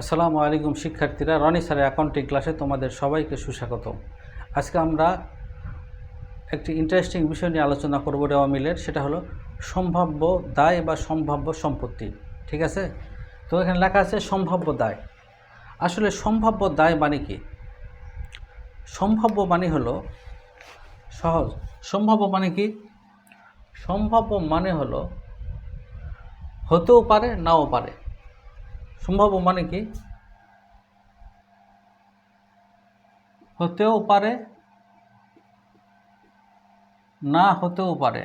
আসসালামু আলাইকুম শিক্ষার্থীরা, রনি স্যারের অ্যাকাউন্টিং ক্লাসে তোমাদের সবাইকে সুস্বাগত আজকে আমরা একটি ইন্টারেস্টিং বিষয় নিয়ে আলোচনা করব রেওয়া মিলের, সেটা হলো সম্ভাব্য দায় বা সম্ভাব্য সম্পত্তি, ঠিক আছে? তো এখানে লেখা আছে সম্ভাব্য দায়। আসলে সম্ভাব্য দায় মানে কি? সম্ভাব্য মানে হলো, সহজ, সম্ভাব্য মানে কি? সম্ভাব্য মানে হলো, হতেও পারে, নাও পারে। সম্ভাব্য মানে কি? হতেও পারে, না হতেও পারে।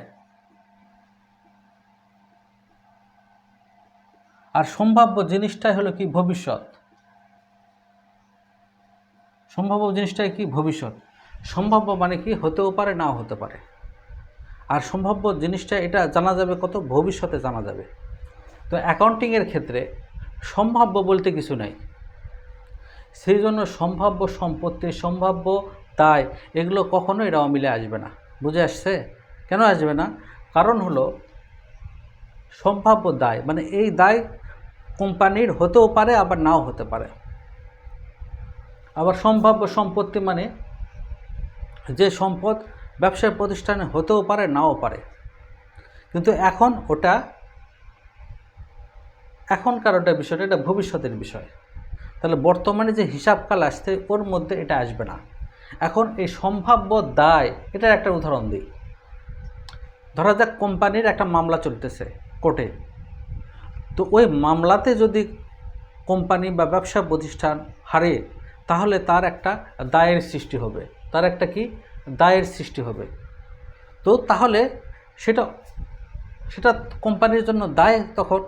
আর সম্ভাব্য জিনিসটাই হলো কি ভবিষ্যৎ? সম্ভাব্য জিনিসটাই কি ভবিষ্যৎ? সম্ভাব্য মানে কি হতেও পারে, নাও হতে পারে। আর সম্ভাব্য জিনিসটা এটা জানা যাবে কত? ভবিষ্যতে জানা যাবে। তো অ্যাকাউন্টিংয়ের ক্ষেত্রে সম্ভাব্য বলতে কিছু নাই। সেই জন্য সম্ভাব্য সম্পত্তি, সম্ভাব্য দায়, এগুলো কখনো রাও মিলে আসবে না। বুঝে আসছে? কেন আসবে না? কারণ হলো সম্ভাব্য দায় মানে এই দায় কোম্পানির হতেও পারে, আবার নাও হতে পারে। আবার সম্ভাব্য সম্পত্তি মানে যে সম্পদ ব্যবসায় প্রতিষ্ঠানে হতেও পারে, নাও পারে। কিন্তু এখন ওটা এখনকার ওটা বিষয়টা এটা ভবিষ্যতের বিষয়। তাহলে বর্তমানে যে হিসাবকাল আসছে, ওর মধ্যে এটা আসবে না। এখন এই সম্ভাব্য দায়, এটার একটা উদাহরণ দিই। ধরা যাক কোম্পানির একটা মামলা চলতেছে কোর্টে। তো ওই মামলাতে যদি কোম্পানি বা ব্যবসা প্রতিষ্ঠান হারে, তাহলে তার একটা দায়ের সৃষ্টি হবে। তার একটা কি? দায়ের সৃষ্টি হবে। তো তাহলে সেটা সেটা কোম্পানির জন্য দায় তখন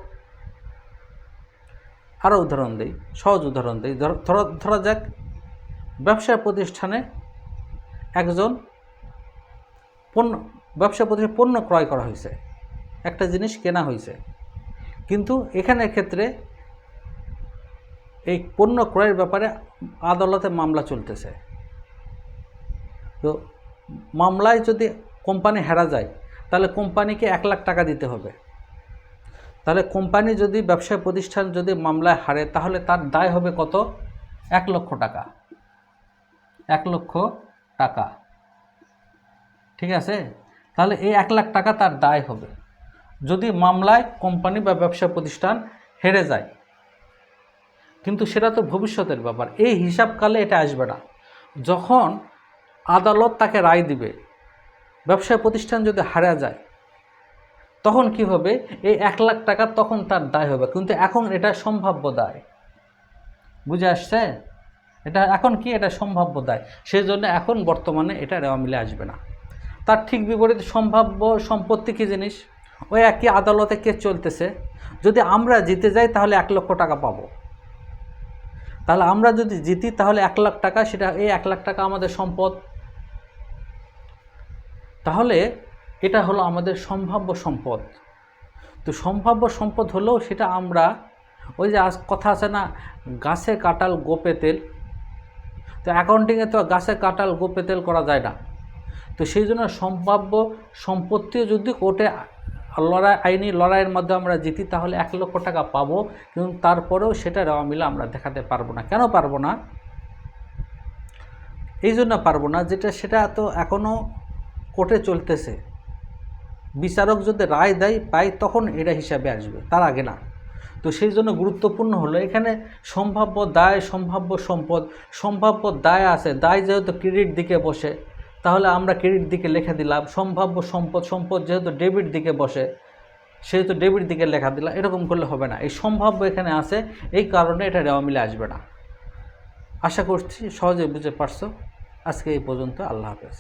আরও উদাহরণ দিই, সহজ উদাহরণ দিই। ধরা ধরা যাক ব্যবসা প্রতিষ্ঠানে একজন পণ্য ব্যবসা প্রতিষ্ঠানে পণ্য ক্রয় করা হয়েছে, একটা জিনিস কেনা হয়েছে। কিন্তু এখানে ক্ষেত্রে এই পণ্য ক্রয়ের ব্যাপারে আদালতে মামলা চলতেছে। তো মামলায় যদি কোম্পানি হেরা যায়, তাহলে কোম্পানিকে এক লাখ টাকা দিতে হবে। তাহলে কোম্পানি যদি, ব্যবসায় প্রতিষ্ঠান যদি মামলায় হারে, তাহলে তার দায় হবে কত? এক লক্ষ টাকা। এক লক্ষ টাকা। ঠিক আছে? তাহলে এই এক লাখ টাকা তার দায় হবে। যদি মামলায় কোম্পানি বা ব্যবসা প্রতিষ্ঠান হেরে যায়। কিন্তু সেটা তো ভবিষ্যতের ব্যাপার। এই হিসাবকালে এটা আসবে না। যখন আদালত তাকে রায় দিবে, ব্যবসায় প্রতিষ্ঠান যদি হারা যায় তখন কি হবে? এই এক লাখ টাকা তখন তার দায় হবে। কিন্তু এখন এটা সম্ভাব্য দায়। বুঝে আসছে? এটা এখন কি? এটা সম্ভাব্য দায়। সেই জন্য এখন বর্তমানে এটা রেওয়া মিলে আসবে না। তার ঠিক বিপরীত সম্ভাব্য সম্পত্তি কী জিনিস? ওই একই আদালতে কে চলতেছে। যদি আমরা জিতে যাই, তাহলে এক লক্ষ টাকা পাবো। তাহলে আমরা যদি জিতি, তাহলে এক লাখ টাকা, সেটা এই এক লাখ টাকা আমাদের সম্পদ। তাহলে এটা হলো আমাদের সম্ভাব্য সম্পদ। তো সম্ভাব্য সম্পদ হলেও সেটা আমরা, ওই যে আজ কথা আছে না, গাছে কাটাল গোপে তেল। তো অ্যাকাউন্টিংয়ে তো গাছে কাটাল গোপে তেল করা যায় না। তো সেই জন্য সম্ভাব্য সম্পত্তিও যদি কোর্টে লড়াই, আইনি লড়াইয়ের মধ্যে আমরা জিতি, তাহলে এক লক্ষ টাকা পাবো। কিন্তু তারপরেও সেটা রেওয়া মিলে আমরা দেখাতে পারব না। কেন পারব না? এই জন্য পারব না, যেটা সেটা তো এখনও কোর্টে চলতেছে। বিচারক যদি রায় দেয়, পায় তখন এটা হিসাবে আসবে, তার আগে না। তো সেই জন্য গুরুত্বপূর্ণ হলো, এখানে সম্ভাব্য দায়, সম্ভাব্য সম্পদ, সম্ভাব্য দায় আছে, দায় যেহেতু ক্রেডিট দিকে বসে, তাহলে আমরা ক্রেডিট দিকে লিখে দিলাম, সম্ভাব্য সম্পদ সম্পদ যেহেতু ডেবিট দিকে বসে, সেহেতু ডেবিট দিকে লেখা দিলাম, এরকম করলে হবে না। এই সম্ভাব্য এখানে আছে, এই কারণে এটা রেওয়া মিলে আসবে না। আশা করছি সহজে বুঝতে পারছ। আজকে এই পর্যন্ত, আল্লাহ হাফেজ।